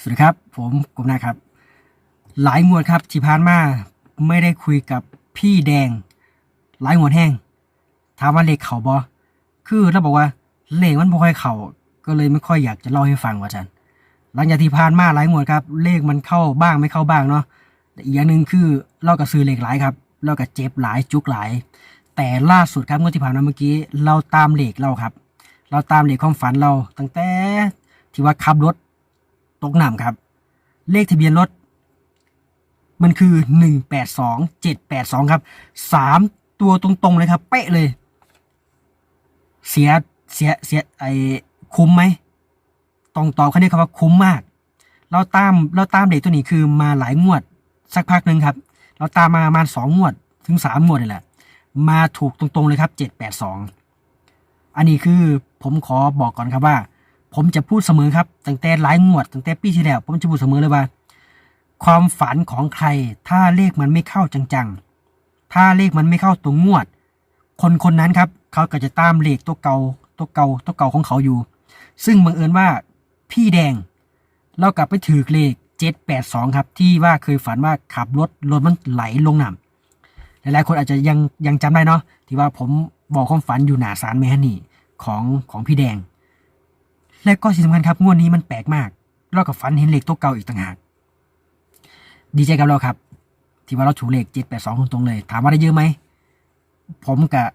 สวัสดีครับ ผมกุมนาครับ หลายงวดครับที่ผ่านมาไม่ได้คุยกับพี่แดง หลายงวดแห้งถามว่าเลขเขาบอคือเราบอกว่าเลขมันบ่ค่อยเขาก็เลยไม่ค่อยอยากจะเล่าให้ฟังว่าจันหลังจากที่ผ่านมาหลายงวดครับ เลขมันเข้าบ้างไม่เข้าบ้างเนาะแต่อีกอย่างหนึ่งคือเราก็ซื้อเลขหลายครับเราก็เจ็บหลายจุกหลาย แต่ล่าสุดครับงวดที่ผ่านมาเมื่อกี้เราตามเลขเราครับ เราตามเลขความฝันเราตั้งแต่ที่ว่าขับรถ ตกน้ำครับ เลขทะเบียนรถ มันคือหนึ่งแปดสองเจ็ดแปดสองครับสามตัวตรงๆเลยครับ เป๊ะเลย เสียเสียเสียไอคุ้มไหมต้องตอบแค่นี้ครับว่าคุ้มมาก เราตามเราตามเด็กตัวนี้คือมาหลายงวด สักพักหนึ่งครับ เราตามมาประมาณสองงวด ถึงสามงวดนี่แหละ มาถูกตรงๆเลยครับเจ็ดแปดสองอันนี้คือผมขอบอกก่อนครับว่า ผมจะพูดเสมอครับตั้งแต่หลายงวดตั้งแต่ปีที่แล้วผมจะพูดเสมอเลยว่า ความฝันของใคร ถ้าเลขมันไม่เข้าจังๆ ถ้าเลขมันไม่เข้าตัวงวด คนคนนั้นครับ เขาก็จะตามเลขตัวเก่าตัวเก่าตัวเก่าของเขาอยู่ ซึ่งบังเอิญว่าพี่แดงเรากลับไปถือเลขเจ็ดแปดสองครับ ที่ว่าเคยฝันว่าขับรถรถมันไหลลงน้ำหลายๆคนอาจจะยังยังจำได้เนาะที่ว่าผมบอกความฝันอยู่หนาสารแมฮันนี่ของของพี่แดง และก็สิ่งสำคัญครับงวดนี้มันแปลกมาก เรากับฝันเห็นเลขตัวเก่าอีกต่างหาก ดีใจกับเราครับ ที่ว่าเราถูกเลขเจ็ดแปดสองตรงๆเลย ถามว่าได้เยอะไหม ผมกับ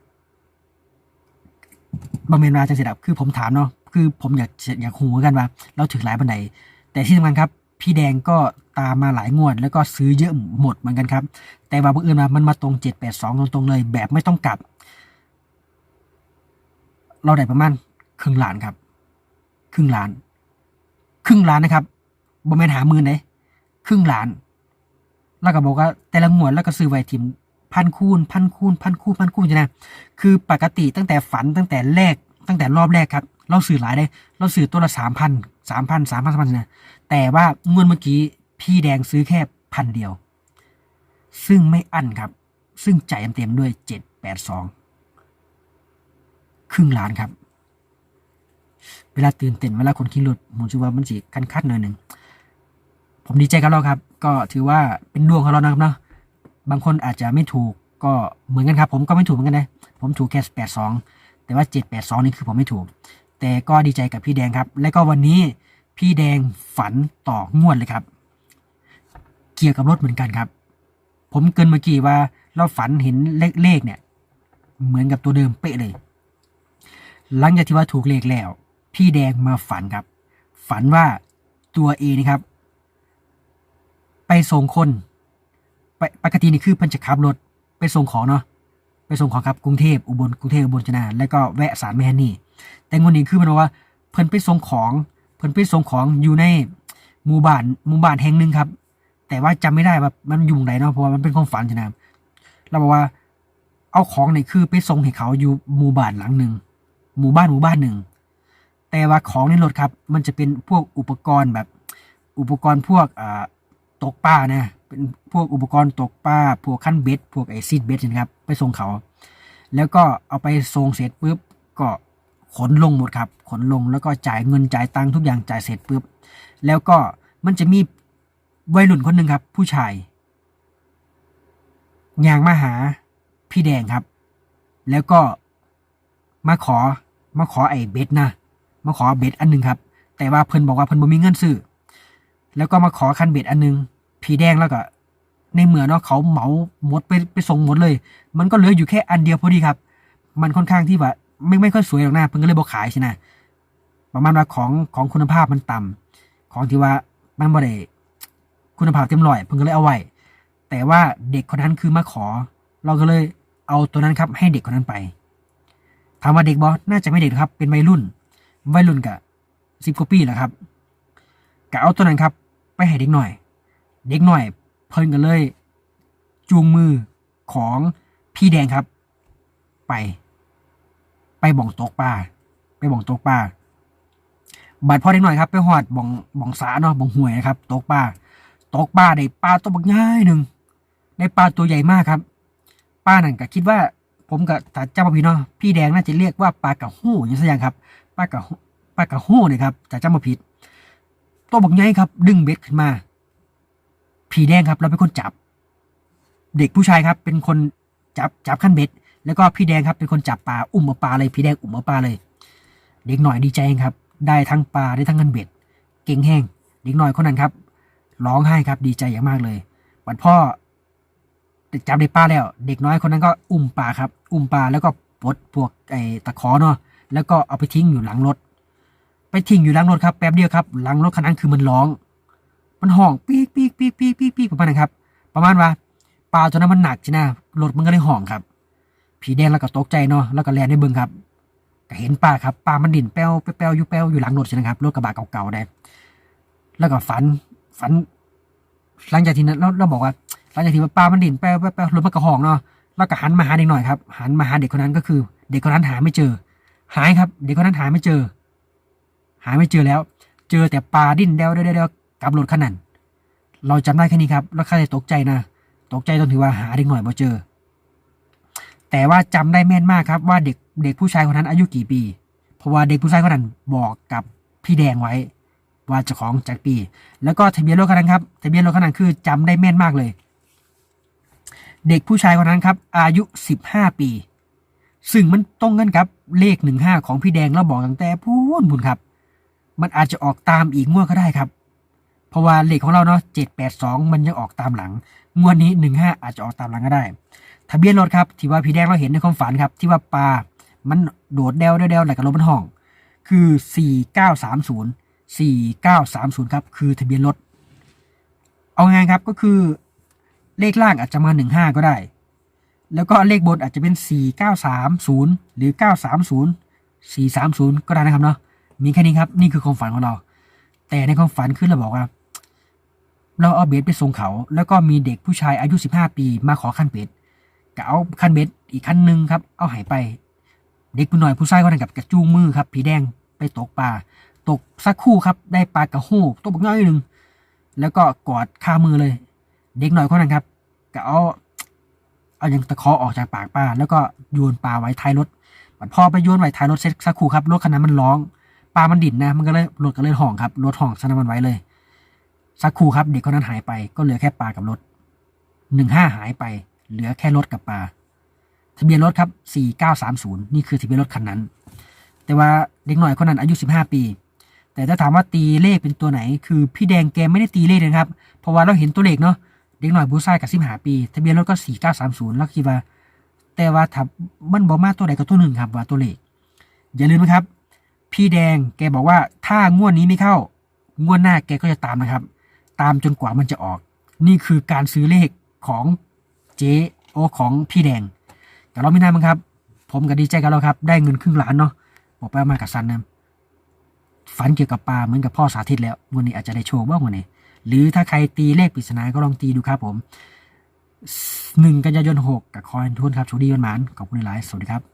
บางเมนมาจังสิดับคือผมถามเนาะคือผมอยากอยากหูเหมือนกันว่า เราถึงหลายบันไดแต่ที่สำคัญครับ พี่แดงก็ตามมาหลายงวด แล้วก็ซื้อเยอะหมดเหมือนกันครับ แต่ว่าบังเอิญมามันมาตรงเจ็ดแปดสองตรงๆเลย แบบไม่ต้องกลับ เราได้ประมาณครึ่งล้านครับ ครึ่งล้าน ครึ่งล้านนะครับบ่แม่นหาหมื่นเลยครึ่งล้าน แล้วก็บอกว่าแต่ละงวดแล้วก็ซื้อไว้ทิมพันคูณพันคูณพันคูณพันคูณใช่ไหมคือปกติตั้งแต่ฝันตั้งแต่แรกตั้งแต่รอบแรกครับเราซื้อหลายได้เราซื้อตัวละสามพันสามพันสามพันสามพันนะแต่ว่างวดเมื่อกี้พี่แดงซื้อแค่พันเดียว ซึ่งไม่อั้นครับ ซึ่งจ่ายเต็มๆด้วยเจ็ดแปดสองครึ่งล้านครับ เวลาตื่นเต้นเวลาคนขี่รถผมคิดว่ามันสิคันคัดหน่อยหนึ่งผมดีใจกับเราครับ ก็ถือว่าเป็นดวงของเรานะครับเนาะบางคนอาจจะไม่ถูกก็เหมือนกันครับ ผมก็ไม่ถูกเหมือนกันนะผมถูกแค่แปดสองแต่ว่าเจ็ดแปดสองนี่คือผมไม่ถูก แต่ก็ดีใจกับพี่แดงครับ และก็วันนี้พี่แดงฝันต่องวดเลยครับ เกี่ยวกับรถเหมือนกันครับ ผมเกินเมื่อกี้ว่าเราฝันเห็นเลขเลขเนี่ย เหมือนกับตัวเดิมเป๊ะเลย หลังจากที่ว่าถูกเลขแล้ว พี่แดงมาฝันครับ ฝันว่าตัวเองนะครับ ไปส่งคน ไปปกตินี่คือเพิ่นจะขับรถไปส่งของเนาะไปส่งของครับกรุงเทพอุบลกรุงเทพอุบลจนาแล้วก็แวะสารแม่ฮันนี่ แต่งวดนี้คือมันบอกว่า เพิ่นไปส่งของ เพิ่นไปส่งของอยู่ในหมู่บ้านหมู่บ้านแห่งหนึ่งครับ แต่ว่าจำไม่ได้ว่ามันอยู่ไหนเนาะเพราะว่ามันเป็นความฝันใช่ไหมครับเราบอกว่าเอาของเนี่ยคือไปส่งให้เขาอยู่หมู่บ้านหลังหนึ่งหมู่บ้านหมู่บ้านหนึ่ง แต่ว่าของในรถครับ มันจะเป็นพวกอุปกรณ์แบบอุปกรณ์พวกตกปลานะเป็นพวกอุปกรณ์ตกปลาพวกขั้นเบ็ดพวกไอซีดเบ็ดนะครับ ไปส่งเขา แล้วก็เอาไปส่งเสร็จปุ๊บก็ขนลงหมดครับ ขนลงแล้วก็จ่ายเงินจ่ายตังค์ทุกอย่างจ่ายเสร็จปุ๊บ แล้วก็มันจะมีวัยรุ่นคนหนึ่งครับ ผู้ชายยางมาหาพี่แดงครับ แล้วก็มาขอมาขอไอ้เบ็ดนะ มาขอเบ็ดอันหนึงครับ แต่ว่าเพิ่นบอกว่าเพิ่นบ่มีเงินซื้อแล้วก็มาขอคันเบ็ดอันหนึงผีแดงแล้วก็ ในเหมือเนาะเขาเหมาหมดไปไปส่งหมดเลย มันก็เหลืออยู่แค่อันเดียวพอดีครับ มันค่อนข้างที่ว่าไม่ไม่ค่อยสวยหรอกนะเพิ่นก็เลยบ่ขายใช่นะประมาณว่าของของคุณภาพมันต่ำของที่ว่ามันบ่ได้คุณภาพเต็มร้อยเพิ่นก็เลยเอาไว้แต่ว่าเด็กคนนั้นคือมาขอ เราก็เลยเอาตัวนั้นครับ ให้เด็กคนนั้นไปถามว่าเด็กบอน่าจะไม่เด็กครับ เป็นวัยรุ่น วัยรุ่นกะสิบกว่าปีแหละครับกะเอาตัวนั้นครับ ไปให้เด็กหน่อย เด็กหน่อย เพิ่นกันเลย จูงมือของพี่แดงครับ ไป ไปบ่องตกปลาไปบ่องตกปลาบัดพอเด็กหน่อยครับ ไปหอดบ่องบ่องสาเนาะบ่องห่วยนะครับตกปลาตกปลาได้ปลาตัวบักง่ายหนึ่งได้ปลาตัวใหญ่มากครับป้านั่นก็คิดว่าผมกับตาเจ้าพี่เนาะพี่แดงน่าจะเรียกว่าปลากระหู้อย่างสักอย่างครับ ปลากระปลากระหู้เนี่ยครับแต่จำมาผิด ตัวบอกไงครับ ดึงเบ็ดขึ้นมา ผีแดงครับ เราเป็นคนจับ เด็กผู้ชายครับ เป็นคนจับจับขั้นเบ็ด แล้วก็พี่แดงครับเป็นคนจับปลาอุ้มเอาปลาเลยพี่แดงอุ้มเอาปลาเลย เด็กหน่อยดีใจครับ ได้ทั้งปลาได้ทั้งเงินเบ็ด เก่งแห้งเด็กหน่อยคนนั้นครับร้องไห้ครับ ดีใจอย่างมากเลยวันพ่อจับได้ปลาแล้ว เด็กน้อยคนนั้นก็อุ้มปลาครับ อุ้มปลาแล้วก็ปลดพวกไอ้ตะขอเนาะ แล้วก็เอาไปทิ้งอยู่หลังรถ ไปทิ้งอยู่หลังรถครับแป๊บเดียวครับหลังรถคันนั้นคือมันร้อง มันห้องปี๊กปี๊กปี๊กปี๊กปีกปีกประมาณนั้นครับ ประมาณว่าปลาตัวนั้นมันหนักใช่ไหมรถมันก็เลยห้องครับ ผีแดงแล้วก็ตกใจเนาะแล้วก็แลนในเบิงครับก็เห็นปลาครับปลามันดิ่นแป้วแป้วอยู่แป้วอยู่หลังรถใช่ไหมครับรถกระบะเก่าๆได้แล้วก็ฝันฝัน หลังจากที่นั้นเราเราบอกว่า หลังจากที่ปลามันดิ่นแป้วแป้วแป้วรถมันกระห้องเนาะแล้วก็หันมาหาเด็กหน่อยครับหันมาหาเด็กคนนั้นก็คือ เด็กคนนั้นหาไม่เจอ หายครับ เด็กคนนั้นหายไม่เจอ หายไม่เจอแล้ว เจอแต่ปลาดิ้นเดวเดวเดวกับรถคันนันเราจำได้แค่นี้ครับแล้วข้าเลยตกใจนะ ตกใจตรงที่ว่าหาเด็กหน่อยมาเจอ แต่ว่าจำได้แม่นมากครับ ว่าเด็กเด็กผู้ชายคนนั้นอายุกี่ปี เพราะว่าเด็กผู้ชายคนนั้นบอกกับพี่แดงไว้ ว่าเจ้าของจากปี แล้วก็ทะเบียนรถคันนั้นครับทะเบียนรถคันนั้นคือจำได้แม่นมากเลย เด็กผู้ชายคนนั้นครับ อายุสิบห้าปี ซึ่งมันตรงกันครับ เลขหนึ่งห้าของพี่แดงเราบอกตั้งแต่พูนพูนครับ มันอาจจะออกตามอีกงวดก็ได้ครับ เพราะว่าเลขของเราเนาะเจ็ดแปดสองมันยังออกตามหลัง งวดนี้หนึ่งห้าอาจจะออกตามหลังก็ได้ ทะเบียนรถครับ ที่ว่าพี่แดงเราเห็นในความฝันครับ ที่ว่าปลา มันโดดเดวเดวเดวแล้วก็รถมันห้อง คือสี่เก้าสามศูนย์สี่เก้าสามศูนย์ครับ คือทะเบียนรถ เอาไงายครับก็คือเลขล่างอาจจะมาหนึ่งห้าก็ได้ แล้วก็เลขบนอาจจะเป็นสี่เก้าสามศูนย์หรือเก้าสามศูนย์สี่สามศูนย์ก็ได้นะครับเนาะ มีแค่นี้ครับ นี่คือความฝันของเรา แต่ในความฝันคือเราบอกว่า เราเอาเบสไปส่งเขา แล้วก็มีเด็กผู้ชายอายุสิบห้าปีมาขอขั้นเบสก็เอาขั้นเบสอีกขั้นหนึ่งครับ เอาหายไป เด็กผู้น้อยผู้ชายคนนั้นกับกระจูงมือครับ ผีแดงไปตกปลา ตกสักคู่ครับ ได้ปลากระโหตัวบักน้อยหนึ่ง แล้วก็กอดคามือเลย เด็กหน่อยคนนั้นครับก็เอา เอาย่างตะเคอออกจากปากปลาแล้วก็โยนปลาไว้ท้ายรถพอไปโยนไว้ท้ายรถเสร็จสักครู่ครับรถคันนั้นมันร้องปลามันดิ่นนะ มันก็เลยรถก็เลยห่องครับรถห่องฉะนั้นมันไว้เลย สักครู่ครับ เด็กคนนั้นหายไปก็เหลือแค่ปลากับรถหนึ่งห้าหายไป เหลือแค่รถกับปลาทะเบียนรถครับสี่เก้าสามศูนย์นี่คือทะเบียนรถคันนั้น แต่ว่าเด็กหน่อยคนนั้นอายุสิบห้าปี แต่ถ้าถามว่าตีเลขเป็นตัวไหน คือพี่แดงแกไม่ได้ตีเลขนะครับ เพราะว่าเราเห็นตัวเลขเนาะ เด็กหน่อยบูซ่ายกับสิบหาปี ทะเบียนรถก็สี่เก้าสามศูนย์แล้วคิดว่า แต่ว่าถ้ามันบอกมาตัวใดก็ตัวหนึ่งครับว่าตัวเลข อย่าลืมนะครับ พี่แดงแกบอกว่าถ้างวดนี้ไม่เข้างวดหน้าแกก็จะตามนะครับ ตามจนกว่ามันจะออก นี่คือการซื้อเลขของเจ๊โอของพี่แดง แต่เราไม่นามั้งครับ ผมก็ดีใจกับเราครับ ได้เงินครึ่งล้านเนาะบอกไปเอามากับซันนะฝันเกี่ยวกับปลาเหมือนกับพ่อสาธิตแล้ววันนี้อาจจะได้โชว์บ้างวันนี้ หรือถ้าใครตีเลขปริศนาก็ลองตีดูครับผมหนึ่งกันยายนหกกับคอยทุนครับโชคดีวันหมานขอบคุณหลายสวัสดีครับ